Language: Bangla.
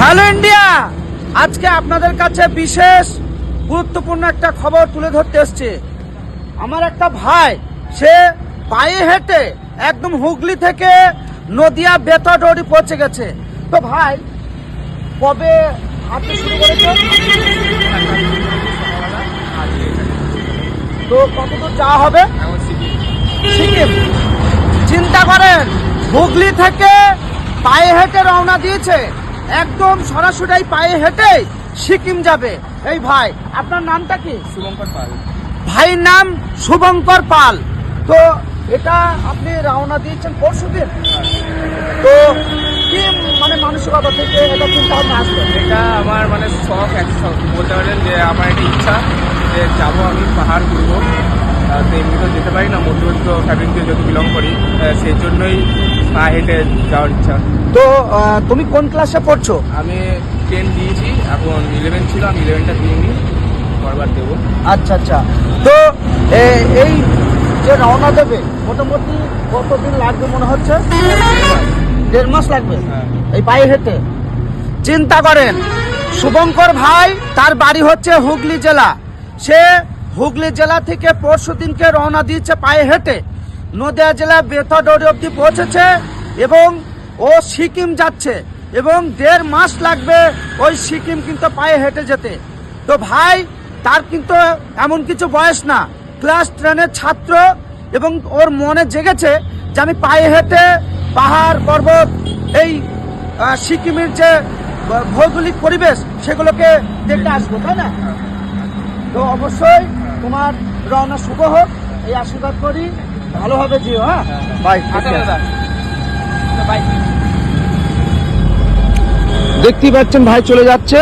হ্যালো ইন্ডিয়া, আজকে আপনাদের কাছে বিশেষ গুরুত্বপূর্ণ একটা খবর তুলে ধরতে এসছে। আমার একটা ভাই, সে পায়ে হেঁটে একদম হুগলি থেকে নদিয়া বেতডরি পৌঁছে গেছে। তো ভাই, কবে হাঁটতে শুরু করেছে? তো কতদূর যাওয়া হবে? সিকিম। চিন্তা করেন, হুগলি থেকে পায়ে হেঁটে রওনা দিয়েছে। একদম সরাসরি পায়ে হেঁটে সিকিম যাবে। এই ভাই আপনার নামটা কি? শুভঙ্কর পাল। ভাইয়ের নাম শুভঙ্কর পাল। তো এটা আপনি রওনা দিয়েছেন পরশু দিন তো কি মানে মানসিকতা থেকে এটা চিন্তা ভাবনা আসলো? এটা আমার মানে শখ এক শখ। বলতে পারেন যে আমার একটা ইচ্ছা যে যাব আমি পাহাড় ঘুরবো। তো এমনি তো যেতে পারি না মধ্যবিত্ত ফ্যামিলিতে যদি বিলং করি সেই জন্যই পা হেঁটে যাওয়ার ইচ্ছা। তো তুমি কোন ক্লাসে পড়ছো? আমি টেন দিয়েছি এখন ইলেভেন ছিল আমি ইলেভেনটা দিইনি পরবার দেবো। আচ্ছা আচ্ছা। তো এই যে রওনা দেবে মোটামুটি কতদিন লাগবে মনে হচ্ছে? দেড় মাস লাগবে? হ্যাঁ। এই পায়ে হেঁটে। চিন্তা করেন শুভঙ্কর ভাই তার বাড়ি হচ্ছে হুগলি জেলা। সে হুগলি জেলা থেকে পরশু দিনকে রওনা দিয়েছে পায়ে হেঁটে। নদিয়া জেলা বেথডরি অব্দি পৌঁছেছে এবং ও সিকিম যাচ্ছে এবং দেড় মাস লাগবে ওই সিকিম কিন্তু পায়ে হেঁটে যেতে। তো ভাই তার কিন্তু এমন কিছু বয়স না। ক্লাস টেনের ছাত্র এবং ওর মনে জেগেছে যে আমি পায়ে হেঁটে পাহাড় পর্বত এই সিকিমের যে ভৌগোলিক পরিবেশ সেগুলোকে দেখতে আসব তাই না? তো অবশ্যই তোমার রওনা শুভ হোক। এই আশীর্বাদ করি। ভালোভাবে যেও হ্যাঁ? দাদা বাই দেখতেই পাচ্ছেন ভাই চলে যাচ্ছে।